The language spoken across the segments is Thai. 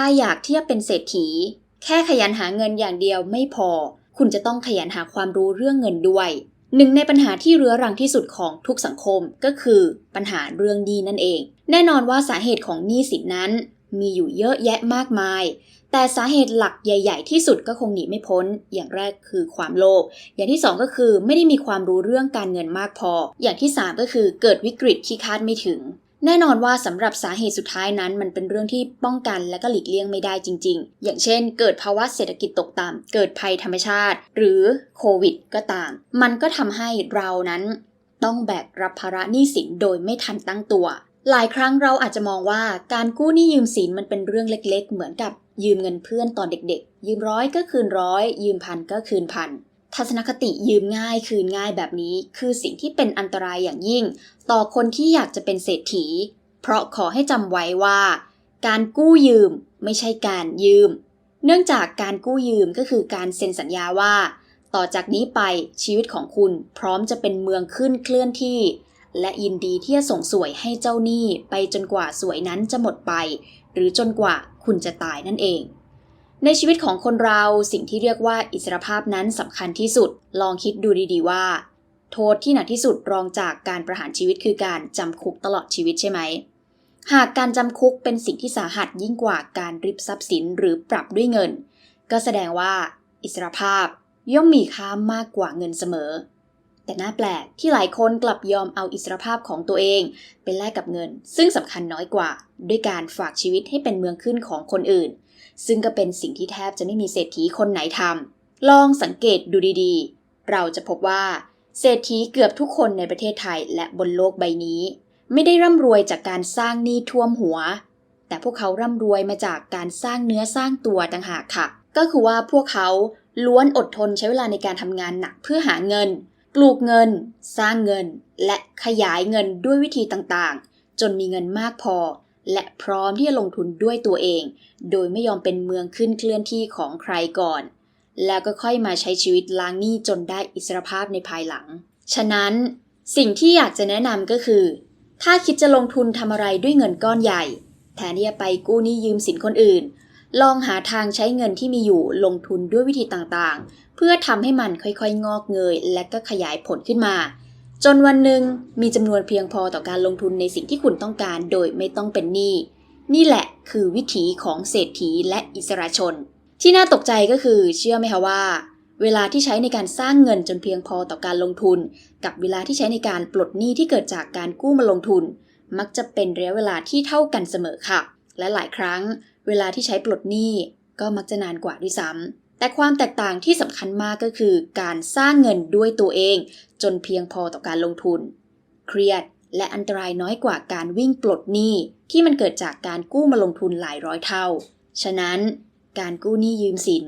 ถ้าอยากที่จะเป็นเศรษฐี แค่ขยันหาเงินอย่างเดียวไม่พอ คุณจะต้องขยันหาความรู้เรื่องเงินด้วยหนึ่งในปัญหาที่เรื้อรังที่สุดของทุกสังคมก็คือปัญหาเรื่องหนี้นั่นเอง แน่นอนว่าสาเหตุของหนี้สินนั้น มีอยู่เยอะแยะมากมาย แต่สาเหตุหลักใหญ่ ๆ ที่สุดก็คงหนีไม่พ้น อย่างแรกคือความโลภอย่างที่สองก็คือไม่ได้มีความรู้เรื่องการเงินมากพอ อย่างที่สามก็คือเกิดวิกฤตที่คาดไม่ถึง แน่นอนว่าสำหรับสาเหตุสุดท้ายนั้น มันเป็นเรื่องที่ป้องกันและก็หลีกเลี่ยงไม่ได้จริง ๆ อย่างเช่น เกิดภาวะเศรษฐกิจตกต่ำเกิดภัยธรรมชาติ หรือโควิด ก็ตาม มันก็ทำให้เรานั้น ต้องแบกรับภาระหนี้สินโดยไม่ทันตั้งตัว หลายครั้งเราอาจจะมองว่าการกู้หนี้ยืมสินมันเป็นเรื่องเล็ก ๆ เหมือนกับยืมเงินเพื่อนตอนเด็ก ๆ ยืมร้อยก็คืนร้อยยืมพันก็คืนพัน ทัศนคติยืมง่ายคืนง่ายแบบนี้ คือสิ่งที่เป็นอันตรายอย่างยิ่ง ต่อคนที่อยากจะเป็นเศรษฐี เพราะขอให้จำไว้ว่า การกู้ยืมไม่ใช่การยืม เนื่องจากการกู้ยืมก็คือการเซ็นสัญญาว่า ต่อจากนี้ไปชีวิตของคุณพร้อมจะเป็นเมืองขึ้นเคลื่อนที่ และยินดีที่จะส่งสวยให้เจ้าหนี้ไปจนกว่าสวยนั้นจะหมดไป หรือจนกว่าคุณจะตายนั่นเอง ในชีวิตของคนเราสิ่งที่เรียกว่าอิสรภาพนั้นสำคัญที่สุด ลองคิดดูดีๆว่า โทษที่หนักที่สุดรองจากการประหารชีวิตคือการจำคุกตลอดชีวิตใช่ไหม หากการจำคุกเป็นสิ่งที่สาหัสยิ่งกว่าการริบทรัพย์สินหรือปรับด้วยเงิน ก็แสดงว่า อิสรภาพย่อมมีค่ามากกว่าเงินเสมอ แต่น่าแปลกที่หลายคนกลับยอมเอาอิสรภาพของตัวเองเป็นแลกกับเงิน ซึ่งสำคัญน้อยกว่า ด้วยการฝากชีวิตให้เป็นเมืองขึ้นของคนอื่น ซึ่งก็เป็นสิ่งที่แทบจะไม่มีเศรษฐีคนไหนทำลองสังเกตดูดีๆ เราจะพบว่า เศรษฐีเกือบทุกคนในประเทศไทยและบนโลกใบนี้ ไม่ได้ร่ำรวยจากการสร้างหนี้ท่วมหัว แต่พวกเขาร่ำรวยมาจากการสร้างเนื้อสร้างตัวต่างหากค่ะ ก็คือว่าพวกเขาล้วนอดทนใช้เวลาในการทำงานหนักเพื่อหาเงิน ปลูกเงิน สร้างเงิน และขยายเงินด้วยวิธีต่างๆ จนมีเงินมากพอ และพร้อมที่จะลงทุนด้วยตัวเอง โดยไม่ยอมเป็นเมืองขึ้นเคลื่อนที่ของใครก่อน แล้วก็ค่อยมาใช้ชีวิตล้างหนี้จนได้อิสรภาพในภายหลัง ฉะนั้นสิ่งที่อยากจะแนะนำก็คือ ถ้าคิดจะลงทุนทำอะไรด้วยเงินก้อนใหญ่ แทนที่จะไปกู้หนี้ยืมสินคนอื่น ลองหาทางใช้เงินที่มีอยู่ลงทุนด้วยวิธีต่างๆ เพื่อทำให้มันค่อยๆ งอกเงย และก็ขยายผลขึ้นมา จนวันหนึ่งมีจำนวนเพียงพอต่อการลงทุนในสิ่งที่คุณต้องการโดยไม่ต้องเป็นหนี้ นี่แหละคือวิถีของเศรษฐีและอิสระชน ที่น่าตกใจก็คือเชื่อไหมคะว่า เวลาที่ใช้ในการสร้างเงินจนเพียงพอต่อการลงทุน กับเวลาที่ใช้ในการปลดหนี้ที่เกิดจากการกู้มาลงทุน มักจะเป็นระยะเวลาที่เท่ากันเสมอค่ะ และหลายครั้ง เวลาที่ใช้ปลดหนี้ก็มักจะนานกว่าด้วยซ้ำ แต่ความแตกต่างที่สำคัญมากก็คือการสร้างเงินด้วยตัวเอง จนเพียงพอต่อการลงทุน เครียดและอันตรายน้อยกว่าการวิ่งปลดหนี้ที่มันเกิดจากการกู้มาลงทุนหลายร้อยเท่า ฉะนั้นการกู้หนี้ยืมสิน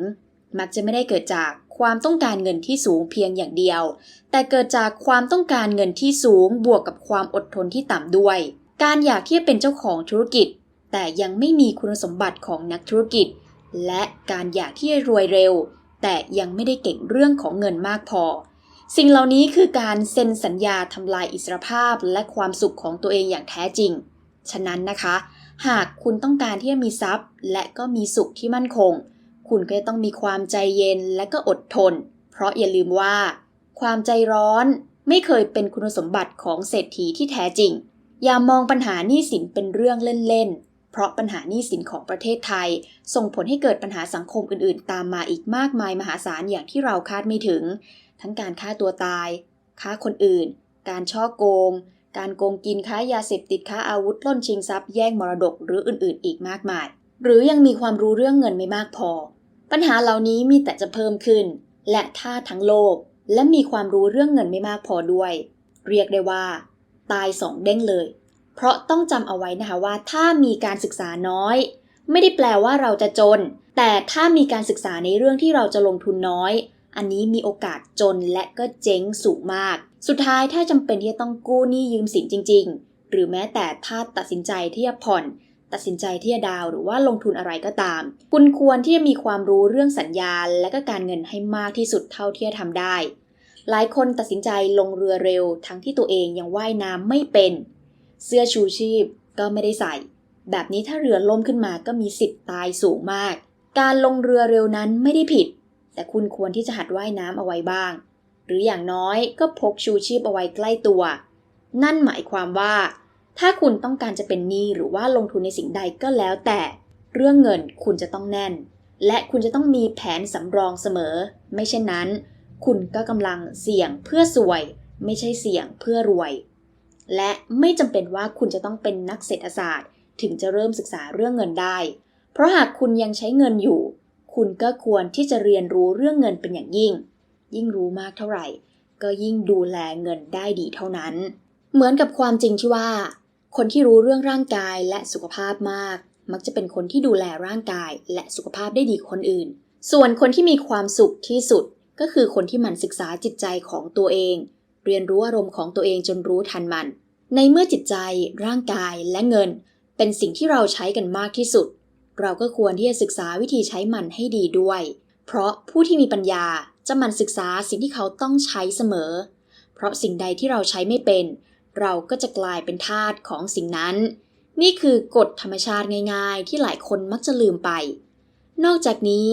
มักจะไม่ได้เกิดจากความต้องการเงินที่สูงเพียงอย่างเดียว แต่เกิดจากความต้องการเงินที่สูงบวกกับความอดทนที่ต่ำด้วย การอยากที่จะเป็นเจ้าของธุรกิจ แต่ยังไม่มีคุณสมบัติของนักธุรกิจ และการอยากที่จะรวยเร็ว แต่ยังไม่ได้เก่งเรื่องของเงินมากพอ สิ่งเหล่านี้คือการเซ็นสัญญาทำลายอิสรภาพและความสุขของตัวเองอย่างแท้จริง ฉะนั้นนะคะ หากคุณต้องการที่จะมีทรัพย์ และก็มีสุขที่มั่นคง คุณก็ต้องมีความใจเย็นและก็อดทน เพราะอย่าลืมว่า ความใจร้อนไม่เคยเป็นคุณสมบัติของเศรษฐีที่แท้จริง อย่ามองปัญหานี้สินเป็นเรื่องเล่นๆ เพราะปัญหานี้สินของประเทศไทย ส่งผลให้เกิดปัญหาสังคมอื่นๆ ตามมาอีกมากมายมหาศาลอย่างที่เราคาดไม่ถึง ทั้งการฆ่าตัวตาย ฆ่าคนอื่น การช่อโกง การโกงกินค้ายาเสพติดค้าอาวุธล้นชิงทรัพย์แย่งมรดกหรืออื่นๆ อีกมากมาย หรือยังมีความรู้เรื่องเงินไม่มากพอ ปัญหาเหล่านี้มีแต่จะเพิ่มขึ้น และถ้าทั้งโลก และมีความรู้เรื่องเงินไม่มากพอด้วย เรียกได้ว่า ตายสองเด้งเลย เพราะต้องจำเอาไว้นะคะว่าถ้ามีการศึกษาน้อย ไม่ได้แปลว่าเราจะจน แต่ถ้ามีการศึกษาในเรื่องที่เราจะลงทุนน้อย อันนี้มีโอกาสจนและก็เจ๊งสูงมาก สุดท้ายถ้าจำเป็นที่จะต้องกู้หนี้ยืมสินจริง ๆ หรือแม้แต่ถ้าตัดสินใจที่จะผ่อนตัดสินใจที่จะดาวหรือว่าลงทุนอะไรก็ตาม คุณควรที่จะมีความรู้เรื่องสัญญาและก็การเงินให้มากที่สุดเท่าที่จะทำได้ หลายคนตัดสินใจลงเรือเร็ว ทั้งที่ตัวเองยังว่ายน้ำไม่เป็น เสื้อชูชีพก็ไม่ได้ใส่ แบบนี้ถ้าเรือล่มขึ้นมาก็มีสิทธิ์ตายสูงมาก การลงเรือเร็วนั้นไม่ได้ผิด แต่คุณควรที่จะหัดว่ายน้ำเอาไว้บ้าง หรืออย่างน้อยก็พกชูชีพเอาไว้ใกล้ตัว นั่นหมายความว่า ถ้าคุณต้องการจะเป็นหนี้หรือว่าลงทุนในสิ่งใดก็แล้วแต่ เรื่องเงินคุณจะต้องแน่น และคุณจะต้องมีแผนสำรองเสมอ ไม่เช่นนั้น คุณก็กำลังเสี่ยงเพื่อสวย ไม่ใช่เสี่ยงเพื่อรวย และไม่จำเป็นว่าคุณจะต้องเป็นนักเศรษฐศาสตร์ ถึงจะเริ่มศึกษาเรื่องเงินได้ เพราะหากคุณยังใช้เงินอยู่ คุณก็ควรที่จะเรียนรู้เรื่องเงินเป็นอย่างยิ่ง ยิ่งรู้มากเท่าไหร่ ก็ยิ่งดูแลเงินได้ดีเท่านั้น เหมือนกับความจริงที่ว่า คนที่รู้เรื่องร่างกายและสุขภาพมาก มักจะเป็นคนที่ดูแลร่างกายและสุขภาพได้ดีกว่าคนอื่น ส่วนคนที่มีความสุขที่สุดก็คือคนที่หมันศึกษาจิตใจของตัวเอง เรียนรู้อารมณ์ของตัวเองจนรู้ทันมัน ในเมื่อจิตใจ ร่างกายและเงิน เป็นสิ่งที่เราใช้กันมากที่สุด เราก็ควรที่จะศึกษาวิธีใช้มันให้ดีด้วย เพราะผู้ที่มีปัญญาจะมันศึกษาสิ่งที่เขาต้องใช้เสมอ เพราะสิ่งใดที่เราใช้ไม่เป็น เราก็จะกลายเป็นทาสของสิ่งนั้น นี่คือกฎธรรมชาติง่าย ๆ ที่หลายคนมักจะลืมไป นอกจากนี้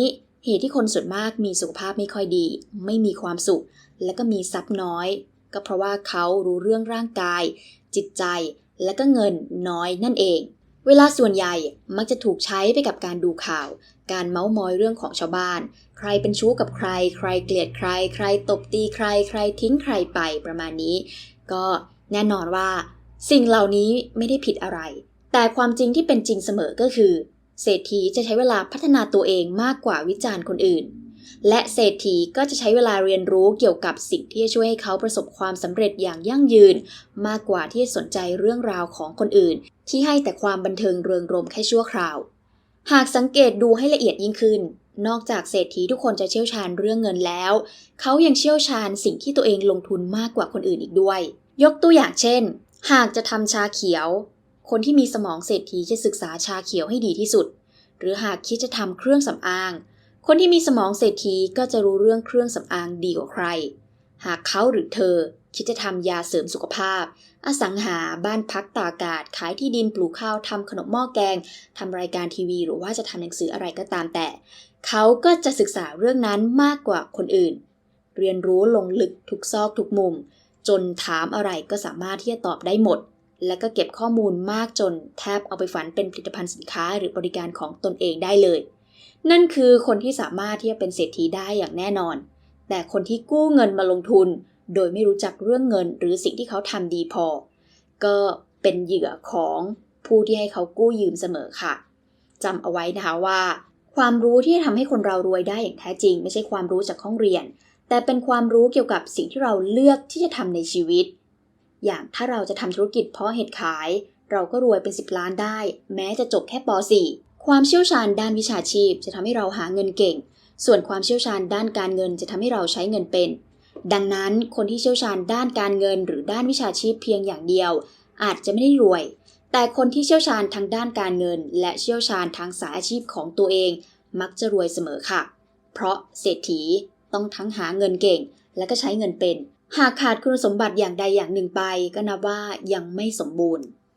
เหตุที่คนส่วนมากมีสุขภาพไม่ค่อยดี ไม่มีความสุข และก็มีทรัพย์น้อย ก็เพราะว่าเขารู้เรื่องร่างกาย จิตใจ และก็เงินน้อยนั่นเอง เวลาส่วนใหญ่มักจะถูกใช้ไปกับการดูข่าว การเมาส์มอยเรื่องของชาวบ้าน ใครเป็นชู้กับใคร ใครเกลียดใคร ใครตบตีใคร ใครทิ้งใครไปประมาณนี้ ก็แน่นอนว่า สิ่งเหล่านี้ไม่ได้ผิดอะไร แต่ความจริงที่เป็นจริงเสมอก็คือ เศรษฐีจะใช้เวลาพัฒนาตัวเองมากกว่าวิจารณ์คนอื่น และเศรษฐีก็จะใช้เวลาเรียนรู้เกี่ยวกับสิ่งที่จะช่วยให้เขาประสบความสำเร็จอย่างยั่งยืน มากกว่าที่จะสนใจเรื่องราวของคนอื่น ที่ให้แต่ความบันเทิงเริงรมย์แค่ชั่วคราว หากสังเกตดูให้ละเอียดยิ่งขึ้น นอกจากเศรษฐีทุกคนจะเชี่ยวชาญเรื่องเงินแล้ว เขายังเชี่ยวชาญสิ่งที่ตัวเองลงทุนมากกว่าคนอื่นอีกด้วย ยกตัวอย่างเช่น หากจะทำชาเขียว คนที่มีสมองเศรษฐีจะศึกษาชาเขียวให้ดีที่สุด หรือหากคิดจะทำเครื่องสำอาง คนที่มีสมองเศรษฐีก็จะรู้เรื่องเครื่องสำอางดีกว่าใคร หากเขาหรือเธอคิดจะทำยาเสริมสุขภาพ อสังหา บ้านพักตากอากาศ ขายที่ดิน ปลูกข้าว ทำขนมหม้อแกง ทำรายการทีวี หรือว่าจะทำหนังสืออะไรก็ตามแต่ เขาก็จะศึกษาเรื่องนั้นมากกว่าคนอื่น เรียนรู้ลงลึกทุกซอกทุกมุม จนถามอะไรก็สามารถที่จะตอบได้หมด และก็เก็บข้อมูลมากจนแทบเอาไปฝันเป็นผลิตภัณฑ์สินค้าหรือบริการของตนเองได้เลย นั่นคือคนที่สามารถที่จะเป็นเศรษฐีได้อย่างแน่นอน แต่คนที่กู้เงินมาลงทุน โดยไม่รู้จักเรื่องเงิน หรือสิ่งที่เขาทำดีพอ ก็เป็นเหยื่อของผู้ที่ให้เขากู้ยืมเสมอค่ะจำเอาไว้นะคะว่า ความรู้ที่ทำให้คนเรารวยได้อย่างแท้จริง ไม่ใช่ความรู้จากห้องเรียน แต่เป็นความรู้เกี่ยวกับสิ่งที่เราเลือกที่จะทำในชีวิต อย่างถ้าเราจะทำธุรกิจเพาะเห็ดขาย เราก็รวยเป็น 10 ล้านได้ แม้จะจบแค่ป .4 ความเชี่ยวชาญด้านวิชาชีพจะทำให้เราหาเงินเก่ง ส่วนความเชี่ยวชาญด้านการเงินจะทำให้เราใช้เงินเป็น ดังนั้นคนที่เชี่ยวชาญด้านการเงินหรือด้านวิชาชีพเพียงอย่างเดียว อาจจะไม่ได้รวย แต่คนที่เชี่ยวชาญทางด้านการเงิน และเชี่ยวชาญทางสายอาชีพของตัวเอง มักจะรวยเสมอค่ะ เพราะเศรษฐีต้องทั้งหาเงินเก่ง และก็ใช้เงินเป็น หากขาดคุณสมบัติอย่างใดอย่างหนึ่งไป ก็นับว่ายังไม่สมบูรณ์